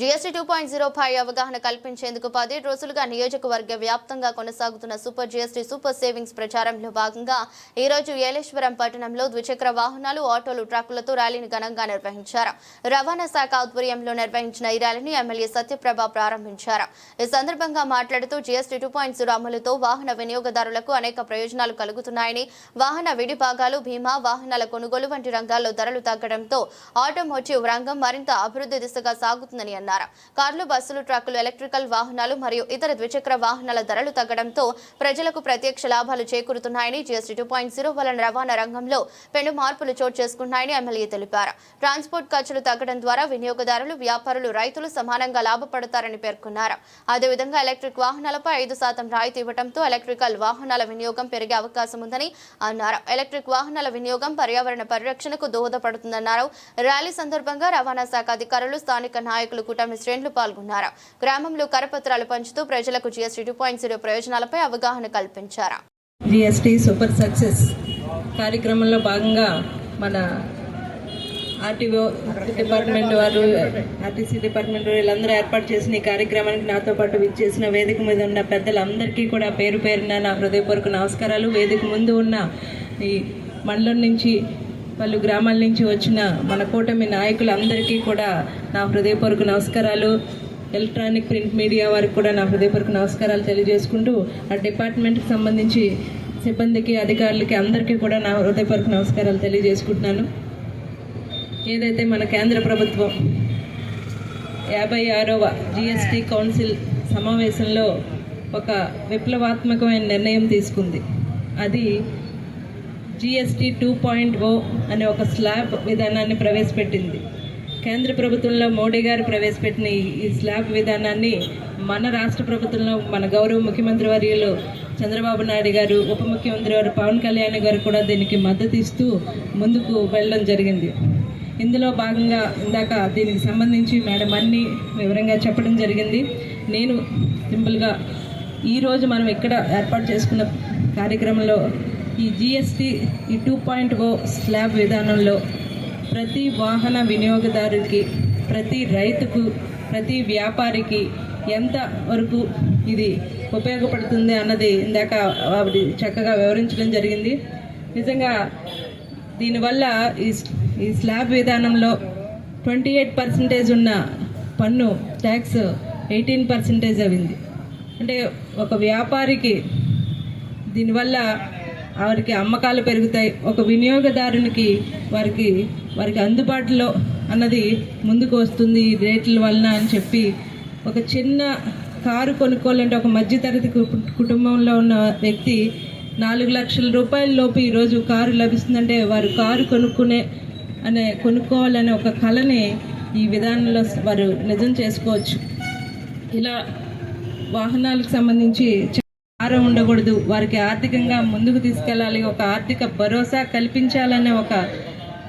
GST two point zero పై అవగాహన కల్పించేందుకు పది రోజులుగా నియోజకవర్గ వ్యాప్తంగా కొనసాగుతున్న సూపర్ జీఎస్టీ సూపర్ సేవింగ్స్ ప్రచారంలో భాగంగా ఈ రోజు ఏలేశ్వరం పట్టణంలో ద్విచక్ర వాహనాలు ఆటోలు ట్రక్కులతో ర్యాలీని ఘనంగా నిర్వహించారు. రవాణా శాఖ ఆధ్వర్యంలో నిర్వహించిన ఈ ర్యాలీని ఎమ్మెల్యే సత్యప్రభ ప్రారంభించారు. ఈ సందర్భంగా మాట్లాడుతూ జీఎస్టీ టూ పాయింట్ జీరో అమలుతో వాహన వినియోగదారులకు అనేక ప్రయోజనాలు కలుగుతున్నాయని వాహన విడిభాగాలు బీమా వాహనాల కొనుగోలు వంటి రంగాల్లో ధరలు తగ్గడంతో ఆటోమోటివ్ రంగం మరింత అభివృద్ధి దిశగా సాగుతుందని అన్నారు. కార్లు బస్సులు ట్రక్కులు ఎలక్ట్రికల్ వాహనాలు మరియు ఇతర ద్విచక్ర వాహనాల ధరలు తగ్గడంతో ప్రజలకు ప్రత్యక్ష లాభాలు చేకూరుతున్నాయని జీఎస్టీ టూ పాయింట్ జీరో వలన రవాణా రంగంలో పెను మార్పులు చోటు చేసుకున్నాయని ఎమ్మెల్యే తెలిపారు. ట్రాన్స్పోర్ట్ ఖర్చులు తగ్గడం ద్వారా వినియోగదారులు వ్యాపారులు రైతులు సమానంగా లాభపడతారని పేర్కొన్నారు. అదేవిధంగా ఎలక్ట్రిక్ వాహనాలపై ఐదు శాతం రాయితీ ఇవ్వడంతో ఎలక్ట్రికల్ వాహనాల వినియోగం పెరిగే అవకాశం ఉందని అన్నారు. ఎలక్ట్రిక్ వాహనాల వినియోగం పర్యావరణ పరిరక్షణకు దోహదపడుతుందన్నారు. ర్యాలీ సందర్భంగా రవాణా శాఖ అధికారులు స్థానిక నాయకులు కూటమి శ్రేణులు పాల్గొన్నారు. గ్రామంలో కరపత్రాలు పంచుతూ ప్రజలకు జీఎస్టీ టూ పాయింట్ జీరో ప్రయోజనాలపై అవగాహన కల్పించారు. జిఎస్టీ సూపర్ సక్సెస్ కార్యక్రమంలో భాగంగా మన ఆర్టీఓ డిపార్ట్మెంట్ వారు ఆర్టీసీ డిపార్ట్మెంట్ వారు వీళ్ళందరూ ఏర్పాటు చేసిన ఈ కార్యక్రమానికి నాతో పాటు విచ్చేసిన వేదిక మీద ఉన్న పెద్దలందరికీ కూడా పేరు పేరున నా హృదయపూర్వక నమస్కారాలు. వేదిక ముందు ఉన్న ఈ మండలం నుంచి పలు గ్రామాల నుంచి వచ్చిన మన కూటమి నాయకులందరికీ కూడా నా హృదయపూర్వక నమస్కారాలు. ఎలక్ట్రానిక్ ప్రింట్ మీడియా వారికి కూడా నా హృదయపూర్వక నమస్కారాలు తెలియజేసుకుంటూ ఆ డిపార్ట్మెంట్కి సంబంధించి సిబ్బందికి అధికారులకి అందరికీ కూడా నా హృదయపూర్వక నమస్కారాలు తెలియజేసుకుంటున్నాను. ఏదైతే మన కేంద్ర ప్రభుత్వం యాభై ఆరవ జిఎస్టీ కౌన్సిల్ సమావేశంలో ఒక విప్లవాత్మకమైన నిర్ణయం తీసుకుంది అది జిఎస్టీ టూ పాయింట్ ఓ అనే ఒక స్లాబ్ విధానాన్ని ప్రవేశపెట్టింది. కేంద్ర ప్రభుత్వంలో మోడీ గారు ప్రవేశపెట్టిన ఈ- ఈ స్లాబ్ విధానాన్ని మన రాష్ట్ర ప్రభుత్వంలో మన గౌరవ ముఖ్యమంత్రి వర్యులు చంద్రబాబు నాయుడు గారు ఉప ముఖ్యమంత్రి వారు పవన్ కళ్యాణ్ గారు కూడా దీనికి మద్దతు ఇస్తూ ముందుకు వెళ్ళడం జరిగింది. ఇందులో భాగంగా ఇందాక దీనికి సంబంధించి మేడం అన్ని వివరంగా చెప్పడం జరిగింది. నేను సింపుల్గా ఈరోజు మనం ఇక్కడ ఏర్పాటు చేసుకున్న కార్యక్రమంలో ఈ జిఎస్టీ ఈ టూ పాయింట్ ఓ స్లాబ్ విధానంలో ప్రతి వాహన వినియోగదారుకి ప్రతి రైతుకు ప్రతి వ్యాపారికి ఎంత వరకు ఇది ఉపయోగపడుతుంది అన్నది ఇందాక ఆవిడ చక్కగా వివరించడం జరిగింది. నిజంగా దీనివల్ల ఈ ఈ స్లాబ్ విధానంలో ట్వంటీ ఎయిట్ పర్సెంటేజ్ ఉన్న పన్ను ట్యాక్స్ ఎయిటీన్ పర్సెంటేజ్ అయింది. అంటే ఒక వ్యాపారికి దీనివల్ల వారికి అమ్మకాలు పెరుగుతాయి. ఒక వినియోగదారునికి వారికి వారికి అందుబాటులో అన్నది ముందుకు వస్తుంది ఈ రేట్ల వలన అని చెప్పి ఒక చిన్న కారు కొనుక్కోవాలంటే ఒక మధ్యతరగతి కు- కుటుంబంలో ఉన్న వ్యక్తి నాలుగు లక్షల రూపాయల లోపు ఈరోజు కారు లభిస్తుందంటే వారు కారు కొనుక్కునే అనే కొనుక్కోవాలనే ఒక కళని ఈ విధానంలో వారు నిజం చేసుకోవచ్చు. ఇలా వాహనాలకు సంబంధించి భారం ఉండకూడదు. వారికి ఆర్థికంగా ముందుకు తీసుకెళ్ళాలి. ఒక ఆర్థిక భరోసా కల్పించాలనే ఒక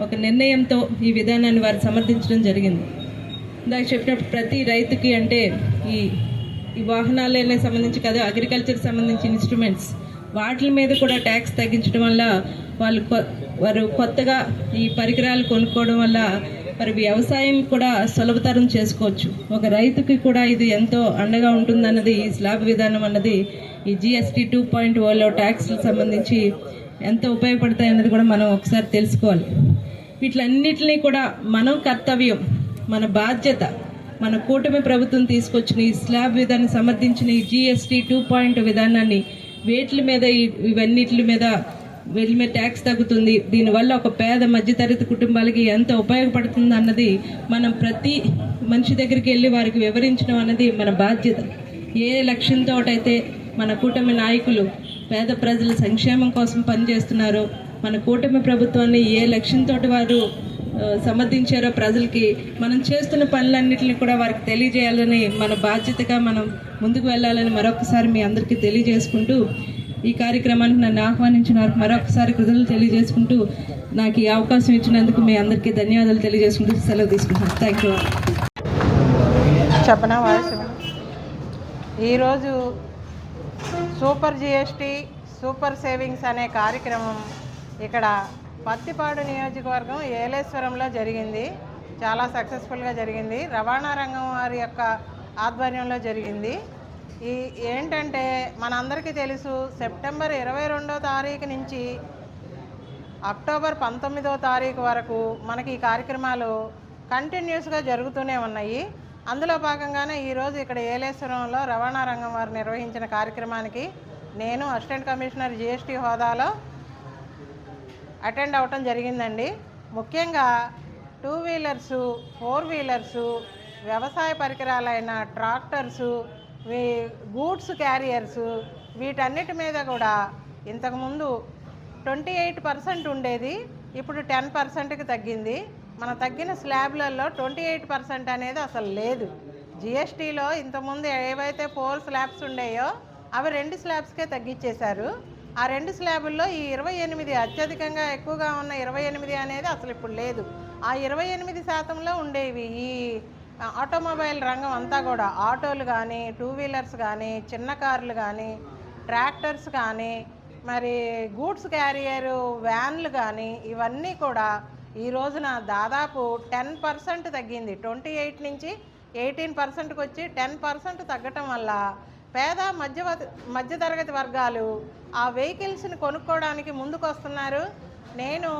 ఒక నిర్ణయంతో ఈ విధానాన్ని వారు సమర్థించడం జరిగింది. ఇందాక చెప్పినప్పుడు ప్రతి రైతుకి అంటే ఈ ఈ వాహనాలనే సంబంధించి కదా అగ్రికల్చర్ సంబంధించిన ఇన్స్ట్రుమెంట్స్ వాటి మీద కూడా ట్యాక్స్ తగ్గించడం వల్ల వాళ్ళు కొ- వారు కొత్తగా ఈ పరికరాలు కొనుక్కోవడం వల్ల మరి వ్యవసాయం కూడా సులభతరం చేసుకోవచ్చు. ఒక రైతుకి కూడా ఇది ఎంతో అండగా ఉంటుందన్నది ఈ స్లాబ్ విధానం అన్నది ఈ జిఎస్టీ టూ పాయింట్ ఓలో ట్యాక్స్కి సంబంధించి ఎంత ఉపయోగపడతాయి అన్నది కూడా మనం ఒకసారి తెలుసుకోవాలి. వీటిలన్నిటినీ కూడా మనం కర్తవ్యం మన బాధ్యత మన కూటమి ప్రభుత్వం తీసుకొచ్చిన ఈ స్లాబ్ విధాన్ని సమర్థించిన ఈ జిఎస్టీ టూ పాయింట్ విధానాన్ని వేట్ల మీద ఇవన్నిటి మీద వీటి మీద ట్యాక్స్ తగ్గుతుంది. దీనివల్ల ఒక పేద మధ్యతరగతి కుటుంబాలకి ఎంత ఉపయోగపడుతుంది అన్నది మనం ప్రతి మనిషి దగ్గరికి వెళ్ళి వారికి వివరించడం అన్నది మన బాధ్యత. ఏ లక్ష్యంతో అయితే మన కూటమి నాయకులు పేద ప్రజల సంక్షేమం కోసం పనిచేస్తున్నారో. మన కూటమి ప్రభుత్వాన్ని ఏ లక్ష్యంతో వారు సమర్థించారో ప్రజలకి మనం చేస్తున్న పనులన్నింటినీ కూడా వారికి తెలియజేయాలని మన బాధ్యతగా మనం ముందుకు వెళ్ళాలని మరొకసారి మీ అందరికీ తెలియజేసుకుంటూ ఈ కార్యక్రమానికి నన్ను ఆహ్వానించిన వారికి మరొకసారి కృతజ్ఞతలు తెలియజేసుకుంటూ నాకు ఈ అవకాశం ఇచ్చినందుకు మీ అందరికీ ధన్యవాదాలు తెలియజేసుకుంటూ సెలవు తీసుకుంటాను థ్యాంక్ యూ చెప్పనా వాయిస్ ఈరోజు సూపర్ జిఎస్టీ సూపర్ సేవింగ్స్ అనే కార్యక్రమం ఇక్కడ పత్తిపాడు నియోజకవర్గం ఏలేశ్వరంలో జరిగింది. చాలా సక్సెస్ఫుల్గా జరిగింది. రవాణా రంగం వారి యొక్క ఆధ్వర్యంలో జరిగింది. ఈ ఏంటంటే మనందరికీ తెలుసు సెప్టెంబర్ ఇరవై రెండో తారీఖు నుంచి అక్టోబర్ పంతొమ్మిదో తారీఖు వరకు మనకి ఈ కార్యక్రమాలు కంటిన్యూస్గా జరుగుతూనే ఉన్నాయి. అందులో భాగంగానే ఈరోజు ఇక్కడ ఏలేశ్వరంలో రవాణా రంగం వారు నిర్వహించిన కార్యక్రమానికి నేను అసిస్టెంట్ కమిషనర్ జిఎస్టీ హోదాలో అటెండ్ అవటం జరిగిందండి. ముఖ్యంగా టూ వీలర్సు ఫోర్ వీలర్సు వ్యవసాయ పరికరాలైన ట్రాక్టర్సు వీ గూడ్స్ క్యారియర్సు వీటన్నిటి మీద కూడా ఇంతకుముందు ట్వంటీ ఎయిట్ పర్సెంట్ ఉండేది. ఇప్పుడు టెన్ పర్సెంట్కి తగ్గింది. మన తగ్గిన స్లాబ్లలో ట్వంటీ ఎయిట్ పర్సెంట్ అనేది అసలు లేదు. జిఎస్టీలో ఇంతకుముందు ఏవైతే ఫోర్ స్లాబ్స్ ఉండేయో అవి రెండు స్లాబ్స్కే తగ్గించేశారు ఆ రెండు స్లాబుల్లో ఈ ఇరవై ఎనిమిది అత్యధికంగా ఎక్కువగా ఉన్న ఇరవై ఎనిమిది అనేది అసలు ఇప్పుడు లేదు. ఆ ఇరవై ఎనిమిది శాతంలో ఉండేవి ఈ ఆటోమొబైల్ రంగం అంతా కూడా. ఆటోలు కానీ టూ వీలర్స్ కానీ చిన్న కార్లు కానీ ట్రాక్టర్స్ కానీ మరి గూడ్స్ క్యారియర్ వ్యాన్లు కానీ ఇవన్నీ కూడా ఈ రోజున దాదాపు టెన్ పర్సెంట్ తగ్గింది. ట్వంటీ ఎయిట్ నుంచి ఎయిటీన్ పర్సెంట్కి వచ్చి టెన్ పర్సెంట్ తగ్గటం వల్ల పేద మధ్య మధ్యతరగతి వర్గాలు ఆ వెహికల్స్ని కొనుక్కోవడానికి ముందుకు వస్తున్నారు నేను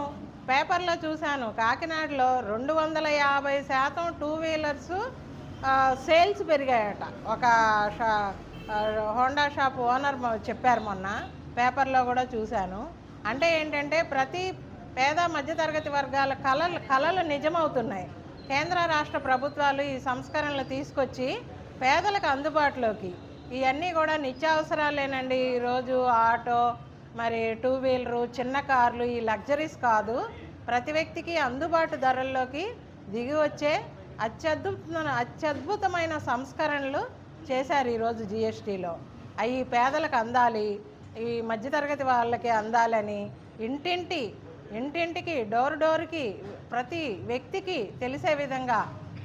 పేపర్లో చూశాను కాకినాడలో రెండు వందల యాభై శాతం టూ వీలర్స్ సేల్స్ పెరిగాయట. ఒక షా హోండా షాప్ ఓనర్ చెప్పారు మొన్న పేపర్లో కూడా చూశాను. అంటే ఏంటంటే ప్రతి పేద మధ్యతరగతి వర్గాల కళలు కళలు నిజమవుతున్నాయి. కేంద్ర రాష్ట్ర ప్రభుత్వాలు ఈ సంస్కరణలు తీసుకొచ్చి పేదలకు అందుబాటులోకి. ఇవన్నీ కూడా నిత్యావసరాలేనండి. ఈరోజు ఆటో మరి టూ వీలరు చిన్న కార్లు ఈ లగ్జరీస్ కాదు. ప్రతి వ్యక్తికి అందుబాటు ధరల్లోకి దిగి వచ్చే అత్యద్భుత అత్యద్భుతమైన సంస్కరణలు చేశారు ఈరోజు జిఎస్టీలో. అవి పేదలకు అందాలి ఈ మధ్యతరగతి వాళ్ళకి అందాలని ఇంటింటి ఇంటింటికి డోర్ డోర్కి ప్రతి వ్యక్తికి తెలిసే విధంగా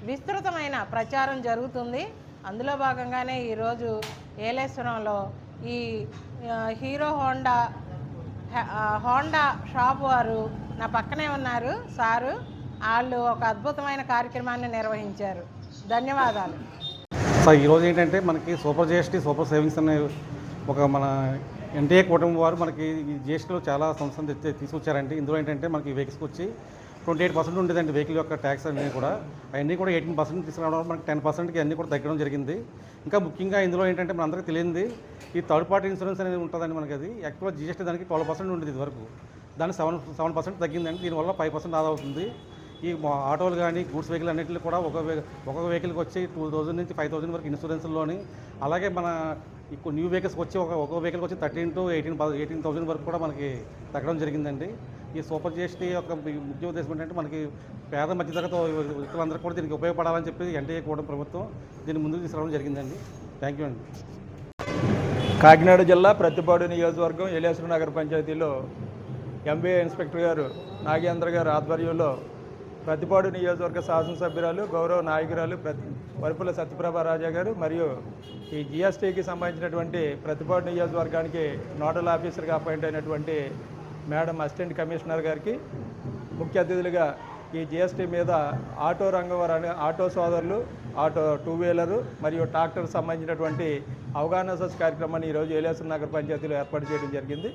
విస్తృతమైన ప్రచారం జరుగుతుంది. అందులో భాగంగానే ఈరోజు ఏలేశ్వరంలో ఈ హీరో హోండా హోండా షాప్ వారు నా పక్కనే ఉన్నారు. సారు వాళ్ళు ఒక అద్భుతమైన కార్యక్రమాన్ని నిర్వహించారు. ధన్యవాదాలు. సార్ ఈరోజు ఏంటంటే మనకి సూపర్ జిఎస్టీ సూపర్ సేవింగ్స్ అనే ఒక మన ఎన్టీఏ కూటమి వారు మనకి ఈ జిఎస్టీలో చాలా సంస్థలు తెచ్చి తీసుకొచ్చారండి. ఇందులో ఏంటంటే మనకి వెహికల్స్కి వచ్చి ట్వంటీ ఎయిట్ పర్సెంట్ ఉండేదండి వెహికల్ యొక్క ట్యాక్స్ అన్నీ కూడా. అవన్నీ కూడా ఎయిటీన్ పర్సెంట్ తీసుకురావడం వల్ల మనకి టెన్ పర్సెంట్కి అన్నీ కూడా తగ్గడం జరిగింది. ఇంకా ముఖ్యంగా ఇందులో ఏంటంటే మన అందరికీ తెలియంది ఈ థర్డ్ పార్టీ ఇన్సూరెన్స్ అనేది ఉంటుందండి మనకి అది. యాక్చువల్గా జిఎస్టీ దానికి ట్వెల్వ్ పర్సెంట్ ఉండేది ఇదివరకు. దాన్ని సెవెన్ సెవెన్ పర్సెంట్ తగ్గిందండి. దీనివల్ల ఫైవ్ పర్సెంట్ ఆదా అవుతుంది. ఈ ఆటోలు కానీ గూడ్స్ వెహికల్ అన్నింటిలో కూడా ఒక వే- ఒక్కొక్క వెహికల్కి వచ్చి టూ థౌజండ్ నుంచి ఫైవ్ థౌసండ్ వరకు ఇన్సూరెన్స్లోని అలాగే మన ఇప్పుడు న్యూ వెహికల్స్ వచ్చి ఒక ఒక వెహికల్కి వచ్చి thirteen to eighteen eighteen thousand వరకు కూడా మనకి తగ్గడం జరిగిందండి. ఈ సూపర్ జిఎస్టీ యొక్క ముఖ్య ఉద్దేశం ఏంటంటే మనకి పేద మధ్యతరగతి వ్యక్తులందరూ కూడా దీనికి ఉపయోగపడాలని చెప్పి ఎన్టీఏ కూడా ప్రభుత్వం దీన్ని ముందుకు తీసుకురావడం జరిగిందండి. థ్యాంక్ యూ అండి. కాకినాడ జిల్లా ప్రతిపాడు నియోజకవర్గం ఏలేశ్వర నగర పంచాయతీలో ఎంబీఏ ఇన్స్పెక్టర్ గారు నాగేంద్ర గారు ఆధ్వర్యంలో ప్రతిపాడు నియోజకవర్గ శాసనసభ్యురాలు గౌరవ నాయకురాలు ప్రతి వరుపుల సత్యప్రభ రాజా గారు మరియు ఈ జిఎస్టీకి సంబంధించినటువంటి ప్రతిపాడు నియోజకవర్గానికి నోడల్ ఆఫీసర్గా అపాయింట్ అయినటువంటి మేడం అసిస్టెంట్ కమిషనర్ గారికి ముఖ్య అతిథులుగా ఈ జిఎస్టీ మీద ఆటో రంగం ఆటో సోదరులు ఆటో టూ వీలరు మరియు ట్రాక్టర్ సంబంధించినటువంటి అవగాహన సదస్సు కార్యక్రమాన్ని ఈరోజు ఏలేశ్వర నగర పంచాయతీలో ఏర్పాటు చేయడం జరిగింది.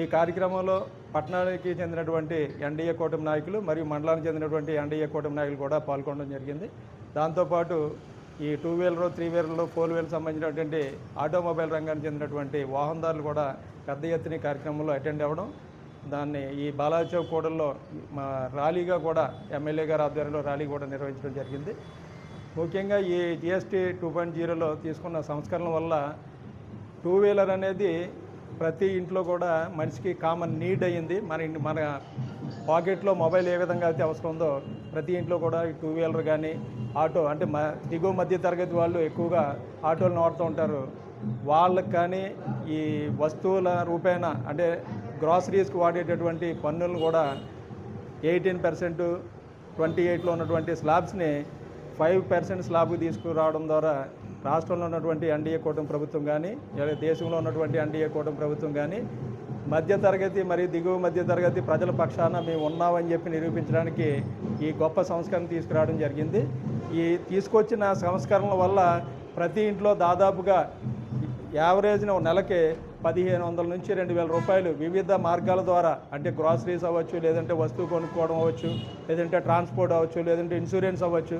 ఈ కార్యక్రమంలో పట్టణానికి చెందినటువంటి ఎన్డీఏ కూటమి నాయకులు మరియు మండలానికి చెందినటువంటి ఎన్డీఏ కూటమి నాయకులు కూడా పాల్గొనడం జరిగింది. దాంతోపాటు ఈ టూ వీలర్ త్రీ వీలర్లు ఫోర్ వీలర్ సంబంధించినటువంటి ఆటోమొబైల్ రంగానికి చెందినటువంటి వాహనదారులు కూడా పెద్ద ఎత్తున కార్యక్రమంలో అటెండ్ అవ్వడం. దాన్ని ఈ బాలాజీ చౌక్ కూడల్లో మా ర్యాలీగా కూడా ఎమ్మెల్యే గారి ఆధ్వర్యంలో ర్యాలీ కూడా నిర్వహించడం జరిగింది. ముఖ్యంగా ఈ జిఎస్టీ టూ పాయింట్ జీరోలో తీసుకున్న సంస్కరణ వల్ల టూ వీలర్ అనేది ప్రతి ఇంట్లో కూడా మనిషికి కామన్ నీడ్ అయ్యింది. మన ఇంటి మన పాకెట్లో మొబైల్ ఏ విధంగా అయితే అవసరం ఉందో ప్రతి ఇంట్లో కూడా టూ వీలర్ కానీ ఆటో అంటే మ దిగువ మధ్య తరగతి వాళ్ళు ఎక్కువగా ఆటోలను వాడుతూ ఉంటారు. వాళ్ళకి కానీ ఈ వస్తువుల రూపేణ అంటే గ్రాసరీస్కి వాడేటటువంటి పన్నులను కూడా ఎయిటీన్ పర్సెంట్ ట్వంటీ ఎయిట్లో ఉన్నటువంటి స్లాబ్స్ని ఫైవ్ పర్సెంట్ స్లాబ్కి తీసుకురావడం ద్వారా రాష్ట్రంలో ఉన్నటువంటి ఎన్డీఏ కూటమి ప్రభుత్వం కానీ దేశంలో ఉన్నటువంటి ఎన్డీఏ కూటమి ప్రభుత్వం కానీ మధ్య తరగతి మరియు దిగువ మధ్య తరగతి ప్రజల పక్షాన మేము ఉన్నామని చెప్పి నిరూపించడానికి ఈ గొప్ప సంస్కరణ తీసుకురావడం జరిగింది. ఈ తీసుకొచ్చిన సంస్కరణల వల్ల ప్రతి ఇంట్లో దాదాపుగా యావరేజ్న నెలకి పదిహేను వందల నుంచి రెండు వేల రూపాయలు వివిధ మార్గాల ద్వారా అంటే గ్రాసరీస్ అవ్వచ్చు లేదంటే వస్తువు కొనుక్కోవడం అవ్వచ్చు లేదంటే ట్రాన్స్పోర్ట్ అవ్వచ్చు లేదంటే ఇన్సూరెన్స్ అవ్వచ్చు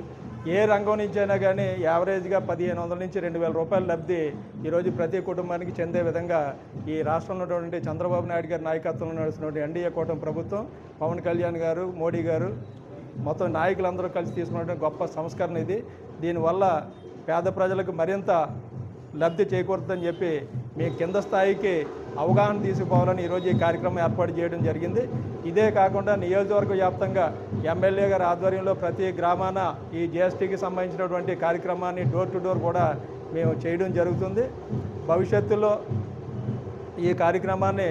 ఏ రంగం నుంచి అయినా కానీ యావరేజ్గా పదిహేను వందల నుంచి రెండు వేల రూపాయల లబ్ధి ఈరోజు ప్రతి కుటుంబానికి చెందే విధంగా ఈ రాష్ట్రంలో ఉన్నటువంటి చంద్రబాబు నాయుడు గారి నాయకత్వంలో నడుస్తున్నటువంటి ఎన్డీఏ కూటమి ప్రభుత్వం పవన్ కళ్యాణ్ గారు మోడీ గారు మొత్తం నాయకులందరూ కలిసి తీసుకున్నటువంటి గొప్ప సంస్కరణ ఇది. దీనివల్ల పేద ప్రజలకు మరింత లబ్ధి చేకూరుతుందని చెప్పి మీ కింద స్థాయికి అవగాహన తీసుకుపోవాలని ఈరోజు ఈ కార్యక్రమం ఏర్పాటు చేయడం జరిగింది. ఇదే కాకుండా నియోజకవర్గ వ్యాప్తంగా ఎమ్మెల్యే గారి ఆధ్వర్యంలో ప్రతి గ్రామాన ఈ జిఎస్టీకి సంబంధించినటువంటి కార్యక్రమాన్ని డోర్ టు డోర్ కూడా మేము చేయడం జరుగుతుంది. భవిష్యత్తులో ఈ కార్యక్రమాన్ని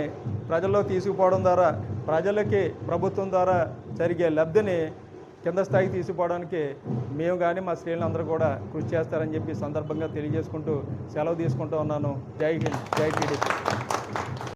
ప్రజల్లో తీసుకుపోవడం ద్వారా ప్రజలకి ప్రభుత్వం ద్వారా జరిగే లబ్ధిని కింద స్థాయికి తీసుకుపోవడానికి మేము కానీ మా శ్రేణులందరూ కూడా కృషి చేస్తారని చెప్పి సందర్భంగా తెలియజేసుకుంటూ సెలవు తీసుకుంటూ ఉన్నాను. జై హింద్. జై టీడీపీ.